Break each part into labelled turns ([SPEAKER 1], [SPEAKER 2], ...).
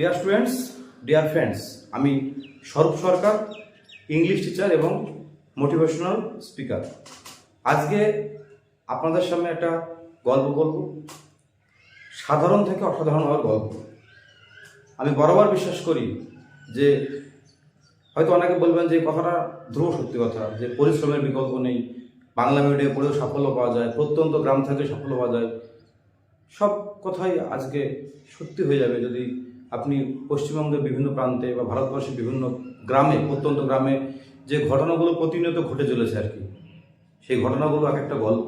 [SPEAKER 1] Dear students deer friends আমি Swarup Sarkar English teacher এবং motivational speaker আজকে আপনাদের সামনে একটা গল্প বলব। সাধারণ থেকে অসাধারণ হওয়ার গল্প। আমি বরাবর বিশ্বাস করি যে হয়তো অনেকে বলবেন যে কথাটা ধ্রুব সত্যি কথা, যে পরিশ্রমের বিকল্প নেই, বাংলা মিডিয়ামে পড়েও সাফল্য পাওয়া যায়, প্রত্যন্ত গ্রাম থেকে সাফল্য পাওয়া যায়। সব কথাই আজকে সত্যি হয়ে যাবে যদি আপনি পশ্চিমবঙ্গের বিভিন্ন প্রান্তে বা ভারতবর্ষের বিভিন্ন গ্রামে প্রত্যন্ত গ্রামে যে ঘটনাগুলো প্রতিনিয়ত ঘটে চলেছে আর কি, সেই ঘটনাগুলো এক একটা গল্প।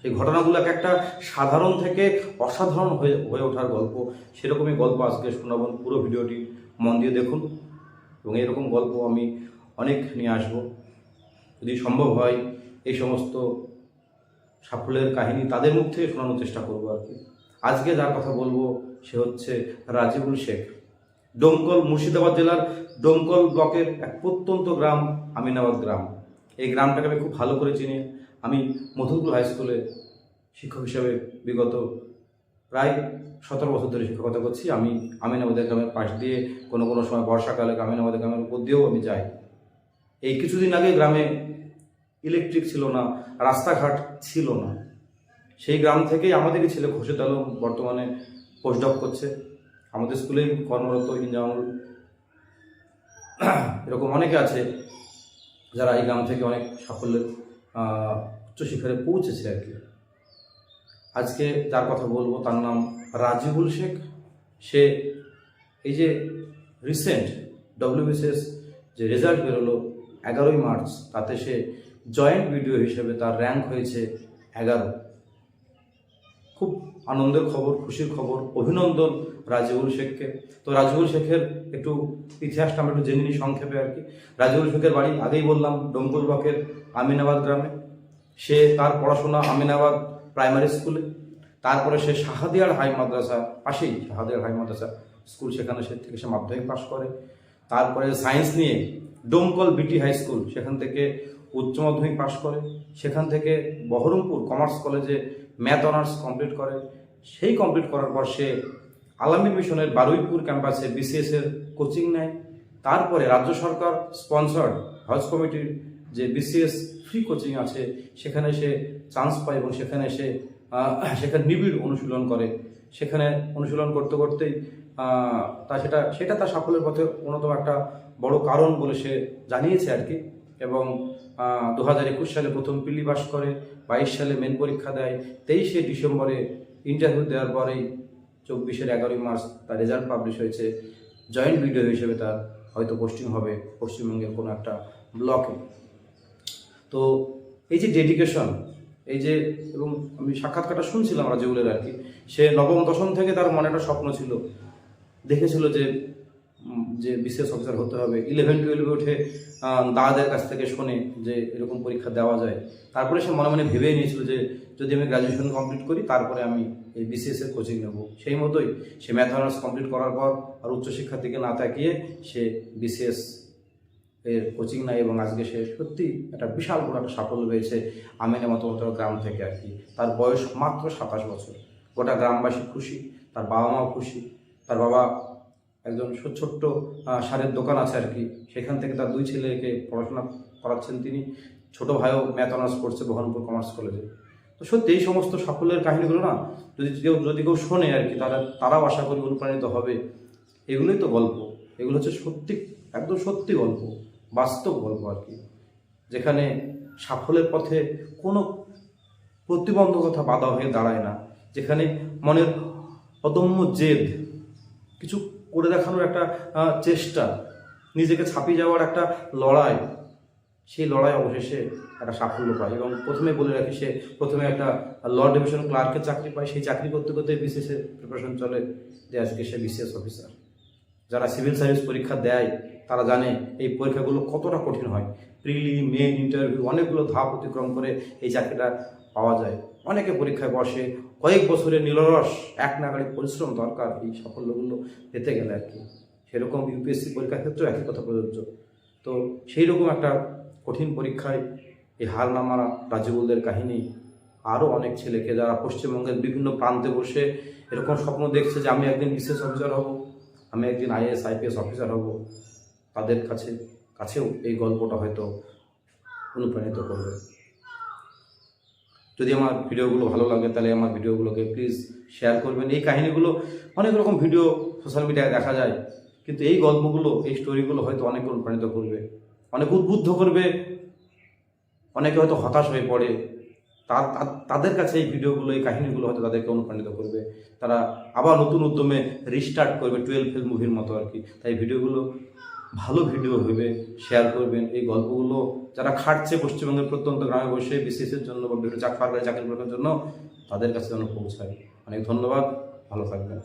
[SPEAKER 1] সেই ঘটনাগুলো এক একটা সাধারণ থেকে অসাধারণ হয়ে হয়ে ওঠার গল্প। সেরকমই গল্প আজকে শোনাবেন পুরো ভিডিওটি মন দিয়ে দেখুন এবং এরকম গল্প আমি অনেক নিয়ে আসব। যদি সম্ভব হয়, এই সমস্ত সাফল্যের কাহিনী তাদের মুখ থেকে শোনানোর চেষ্টা করব আর কি। আজকে যার কথা বলব সে হচ্ছে রাজিবুল শেখ। ডোমকল মুর্শিদাবাদ জেলার ডোমকল ব্লকের এক প্রত্যন্ত গ্রাম আমিনাবাদ গ্রাম। এই গ্রামটাকে আমি খুব ভালো করে চিনি। আমি মধুপুর হাই স্কুলে শিক্ষক হিসাবে বিগত প্রায় সতেরো বছর ধরে শিক্ষকতা করছি। আমি আমিনাবাদের গ্রামের পাশ দিয়ে কোনো কোনো সময় বর্ষাকালে আমিনাবাদের গ্রামের উপর দিয়েও আমি যাই। এই কিছুদিন আগে গ্রামে ইলেকট্রিক ছিল না, রাস্তাঘাট ছিল না। সেই গ্রাম থেকেই আমাদেরই ছেলে খোরশেদ আলম বর্তমানে পোস্টডক করছে। আমাদের স্কুলেই কর্মরত ইনজামুল। এরকম অনেকে আছে যারা এই গ্রাম থেকে অনেক সাফল্যের উচ্চশিখরে পৌঁছেছে আর কি। আজকে যার কথা বলব তার নাম রাজিবুল শেখ। সে এই যে রিসেন্ট ডব্লিউবিসিএস যে রেজাল্ট বেরোলো এগারোই মার্চ, তাতে সে জয়েন্ট ভিডিও হিসেবে তার র্যাঙ্ক হয়েছে এগারো। খুব আনন্দের খবর, খুশির খবর, অভিনন্দন রাজিবুল শেখকে। তো রাজিবুল শেখের একটু ইতিহাসটা আমরা একটু জেনে নিই সংক্ষেপে আর কি। রাজিবুল শেখের বাড়ি, আগেই বললাম, ডোমকল ব্লকের আমিনাবাদ গ্রামে। সে তার পড়াশোনা আমিনাবাদ প্রাইমারি স্কুলে। তারপরে সে শাহাদিয়ার হাই মাদ্রাসা, পাশেই শাহাদিয়ার হাই মাদ্রাসা স্কুল, সেখানে সে থেকে সে মাধ্যমিক পাশ করে। তারপরে সায়েন্স নিয়ে ডোমকল বিটি হাই স্কুল, সেখান থেকে উচ্চ মাধ্যমিক পাশ করে। সেখান থেকে বহরমপুর কমার্স কলেজে ম্যাথ অনার্স কমপ্লিট করে। সেই কমপ্লিট করার পর সে আলামী মিশনের বারুইপুর ক্যাম্পাসে বিসিএস এর কোচিং নেয়। তারপরে রাজ্য সরকার স্পন্সর্ড হজ কমিটির যে বিসিএস ফ্রি কোচিং আছে, সেখানে সে চান্স পায় এবং সেখানে সে সেখানে নিবিড় অনুশীলন করে। সেখানে অনুশীলন করতে করতেই তা সেটা সেটা তার সাফল্যের পথে অন্যতম একটা বড় কারণ বলে সে জানিয়েছে আর কি। এবং দু হাজার একুশ সালে প্রথম পিলি পাস করে, বাইশ সালে মেন পরীক্ষা দেয়, তেইশে ডিসেম্বরে ইন্টারভিউ দেওয়ার পরেই চব্বিশের এগারোই মার্চ তার রেজাল্ট পাবলিশ হয়েছে। জয়েন্ট ভিডিও হিসেবে তার হয়তো পোস্টিং হবে পশ্চিমবঙ্গের কোনো একটা ব্লকে তো এই যে ডেডিকেশন এই যে, এবং আমি সাক্ষাৎকারটা শুনছিলাম রাজিউলের আর কি, সে নবম দশম থেকে তার মনে একটা স্বপ্ন ছিল। দেখেছিল যে যে বিশেষ অফিসার হতে হবে ইলেভেন টুয়েলভে উঠে দাদাদের কাছ থেকে শোনে যে এরকম পরীক্ষা দেওয়া যায়। তারপরে সে মনে মনে ভেবেই নিয়েছিল যে যদি আমি গ্র্যাজুয়েশন কমপ্লিট করি, তারপরে আমি এই বিসিএসের কোচিং নেব। সেই মতোই সে ম্যাথ অনার্স কমপ্লিট করার পর আর উচ্চশিক্ষার দিকে না তাকিয়ে সে বিসিএস এর কোচিং নেয় এবং আজকে সে সত্যি একটা বিশাল বড় একটা সাফল্য পেয়েছে মতো মতো গ্রাম থেকে আর কি। তার বয়স মাত্র সাতাশ বছর। গোটা গ্রামবাসী খুশি, তার বাবা মাও খুশি, তার বাবা একজন ছোট্ট সারের দোকান আছে আর কি। সেখান থেকে তার দুই ছেলেকে পড়াশোনা করাচ্ছেন তিনি। ছোট ভাইও ম্যাথ, অনার্স করছে বহরমপুর কমার্স কলেজে। তো সত্যি এই সমস্ত সাফল্যের কাহিনীগুলো না, যদি কেউ যদি কেউ শোনে আর কি, তারা, তারাও আশা করি অনুপ্রাণিত হবে। এগুলোই তো গল্প। এগুলো হচ্ছে সত্যি, একদম সত্যি গল্প, বাস্তব গল্প আর কি। যেখানে সাফল্যের পথে কোনো প্রতিবন্ধকতা বাধা হয়ে দাঁড়ায় না। যেখানে মনের অদম্য জেদ, কিছু করে দেখানোর একটা চেষ্টা। নিজেকে ছাপিয়ে যাওয়ার একটা লড়াই। সেই লড়াই অবশেষে একটা সাফল্য পায় এবং প্রথমে বলে রাখি সে প্রথমে একটা ল ডিভিশন ক্লার্কের চাকরি পায়। সেই চাকরি করতে করতে বিসিএস এর প্রিপারেশন চলে যে আজকে সে বিসিএস অফিসার যারা সিভিল সার্ভিস পরীক্ষা দেয়, তারা জানে এই পরীক্ষাগুলো কতটা কঠিন হয়। প্রিলি মেন ইন্টারভিউ অনেকগুলো ধাপ অতিক্রম করে এই চাকরিটা পাওয়া যায়। অনেকে পরীক্ষায় বসে। কয়েক বছরের নিরলস এক নাগাড়ি পরিশ্রম দরকার, এই সাফল্যগুলো পেতে গেলে আর কি। সেরকম ইউপিএসসি পরীক্ষার ক্ষেত্রেও একই কথা প্রযোজ্য। তো সেই রকম একটা কঠিন পরীক্ষায় এই হার না মারা রাজিবুলদের কাহিনী, আরও অনেক ছেলেকে যারা পশ্চিমবঙ্গের বিভিন্ন প্রান্তে বসে এরকম স্বপ্ন দেখছে যে আমি একদিন বিশেষ অফিসার হব, আমি একদিন আইএস আইপিএস অফিসার হব, তাদের কাছে, কাছেও এই গল্পটা হয়তো অনুপ্রাণিত করবে। যদি আমার ভিডিওগুলো ভালো লাগে, তাহলে আমার ভিডিওগুলোকে প্লিজ শেয়ার করবেন। এই কাহিনিগুলো অনেক রকম ভিডিও সোশ্যাল মিডিয়ায় দেখা যায়। কিন্তু এই গল্পগুলো, এই স্টোরিগুলো হয়তো অনেক অনুপ্রাণিত করবে, অনেক উদ্বুদ্ধ করবে, অনেকে হয়তো হতাশ হয়ে পড়ে। তাদের কাছে এই ভিডিওগুলো, এই কাহিনিগুলো হয়তো তাদেরকে অনুপ্রাণিত করবে। তারা আবার নতুন উদ্যমে রিস্টার্ট করবে টুয়েলভ ফেল মুভির মতো আর কি। তাই ভিডিওগুলো ভালো ভিডিও ভেবে শেয়ার করবেন। এই গল্পগুলো যারা খাটছে পশ্চিমবঙ্গের প্রত্যন্ত গ্রামে বসে বিসিএসের জন্য বা বিভিন্ন চাকরি চাকরি করার জন্য তাদের কাছে যেন পৌঁছায়। অনেক ধন্যবাদ, ভালো থাকবেন।